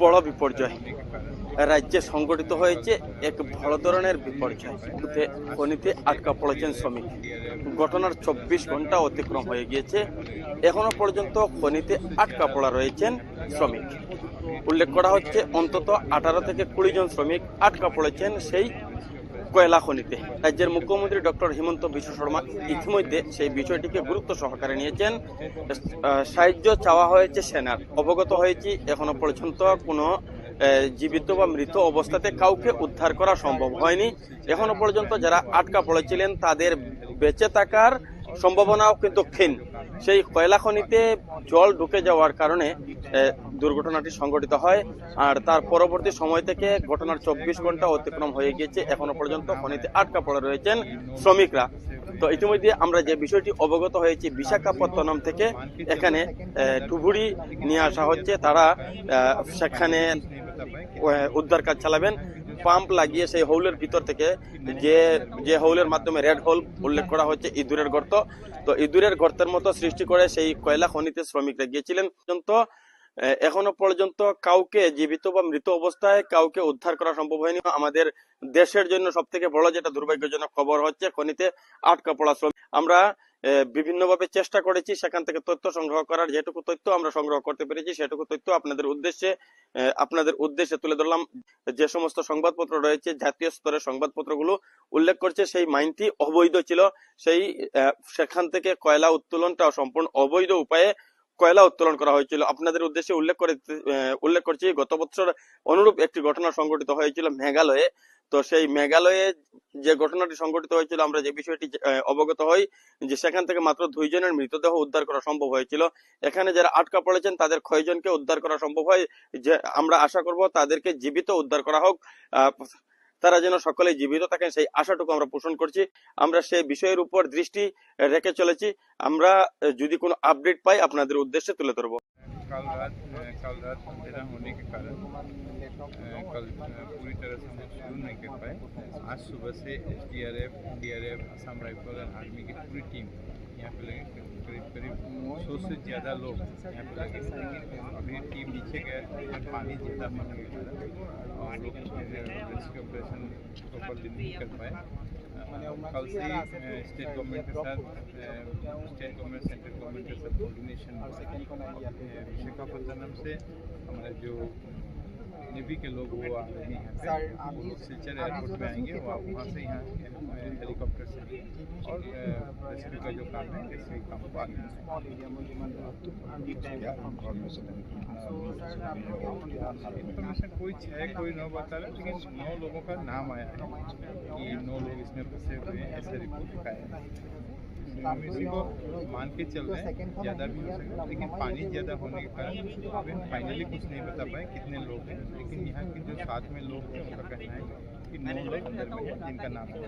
বড় বিপর্যয়। রাজ্যে সংগঠিত হয়েছে এক বড় ধরনের বিপর্যয়। খনিতে আটকা পড়েছেন শ্রমিক। ঘটনার চব্বিশ ঘণ্টা অতিক্রম হয়ে গিয়েছে। এখনও পর্যন্ত খনিতে আটকা পড়া রয়েছেন শ্রমিক। উল্লেখ করা হচ্ছে, অন্তত আঠারো থেকে কুড়ি জন শ্রমিক আটকা পড়েছেন সেই কয়লা খনিতে রাজ্যের মুখ্যমন্ত্রী ডক্টর হিমন্ত বিশ্ব শর্মা ইতিমধ্যে সেই বিষয়টিকে গুরুত্ব সহকারে নিয়েছেন। সাহায্য চাওয়া হয়েছে সেনার। অবগত হয়েছি, এখনও পর্যন্ত কোনো জীবিত বা মৃত অবস্থাতে কাউকে উদ্ধার করা সম্ভব হয়নি। এখনও পর্যন্ত যারা আটকা পড়েছিলেন, তাদের বেঁচে থাকার সম্ভাবনাও কিন্তু ক্ষীণ। সেই কয়লা খনিতে জল ঢুকে যাওয়ার কারণে দুর্ঘটনাটি সংঘটিত হয়। আর তার পরবর্তী সময় থেকে ঘটনার চব্বিশ ঘণ্টা অতিক্রম হয়ে গিয়েছে। এখনও পর্যন্ত খনিতে আটকা পড়ে রয়েছেন শ্রমিকরা। তো ইতিমধ্যে আমরা যে বিষয়টি অবগত হয়েছি, বিশাখাপত্তনম থেকে এখানে ডুবুরি নিয়ে আসা হচ্ছে। তারা সেখানে উদ্ধার কাজ চালাবেন। পাম্প লাগিয়ে সেই হৌলের ভিতর থেকে যে যে হৌলের মাধ্যমে রেড হোল উল্লেখ করা হচ্ছে, ইঁদুরের গর্ত। তো ইঁদুরের গর্তের মতো সৃষ্টি করে সেই কয়লা খনিতে শ্রমিকরা গিয়েছিলেন। পর্যন্ত এখনও পর্যন্ত কাউকে জীবিত বা মৃত অবস্থায় কাউকে উদ্ধার করা সম্ভব হয়নি। আমাদের দেশের জন্য সব থেকে বড় যেটা দুর্ভাগ্যজনক খবর হচ্ছে, খনিতে আটকা পড়া শ্রমিক। আমরা বিভিন্নভাবে চেষ্টা করেছি সেখান থেকে তথ্য সংগ্রহ করার। যেটুকু তথ্য আমরা সংগ্রহ করতে পেরেছি, সেটুকু তথ্য আপনাদের উদ্দেশ্যে আপনাদের উদ্দেশ্যে তুলে ধরলাম। যে সমস্ত সংবাদপত্র রয়েছে, জাতীয় স্তরের সংবাদপত্রগুলো উল্লেখ করছে, সেই মাইনটি অবৈধ ছিল। সেই সেখান থেকে কয়লা উত্তোলনটা সম্পূর্ণ অবৈধ উপায়ে কয়লা উত্তোলন করা হয়েছিল। আপনাদের উদ্দেশ্যে উল্লেখ করে উল্লেখ করছি গত বছর অনুরূপ একটি ঘটনা সংঘটিত হয়েছিল মেঘালয়ে। তো সেই মেঘালয়ে যে ঘটনাটি সংঘটিত হয়েছিল আমরা যে বিষয়টি অবগত হই যে সেখান থেকে মাত্র দুইজনের মৃতদেহ উদ্ধার করা সম্ভব হয়েছিল। এখানে যারা আটকা পড়েছেন তাদের কয়জনকে উদ্ধার করা সম্ভব হয়? যে আমরা আশা করব তাদেরকে জীবিত উদ্ধার করা হোক। আহ, তারা যেন সকলে জীবিত থাকেন সেই আশাটুকু আমরা পোষণ করছি আমরা সেই বিষয়ের উপর দৃষ্টি রেখে চলেছি আমরা আহ, যদি কোনো আপডেট পাই আপনাদের উদ্দেশ্যে তুলে ধরবো कल रात कल रात अंधेरा होने के कारण अ, कल अ, पूरी तरह से हम लोग शुरू नहीं कर पाए आज सुबह से S D R F D R F Assam rifle और आर्मी की पूरी टीम यहाँ पे लगे करीब सौ से ज़्यादा लोग अभी टीम नीचे गए पानी ज़्यादा के कारण और लोग रेस्क्यू ऑपरेशन प्रॉपरली नहीं कर पाए। कल से स्टेट गवर्नमेंट के साथ स्टेट गवर्नमेंट सेंट्रल गवर्नमेंट के साथ कोऑर्डिनेशन विशाखापट्टनम से हमारे जो नेवी के लोग वो आ रहे हैं सिलचर एयरपोर्ट में आएँगे वहाँ से यहाँ रेस्क्यू का जो काम है रेस्क्यू काम को आगे इन्फॉर्मेशन कोई छः कोई नौ बता रहा है लेकिन नौ लोगों का नाम आया है कि नौ लोग इसमें फंसे हुए हैं ऐसे रिपोर्ट का है। हम इसी को मान के चल रहे हैं ज़्यादा भी हो सकता है लेकिन पानी ज़्यादा होने के कारण अभी फाइनली कुछ नहीं बता पाए कितने लोग हैं लेकिन यहाँ के जो साथ में लोग थे उनका कहना है कि नौ लोग अंदर में हैं जिनका नाम है।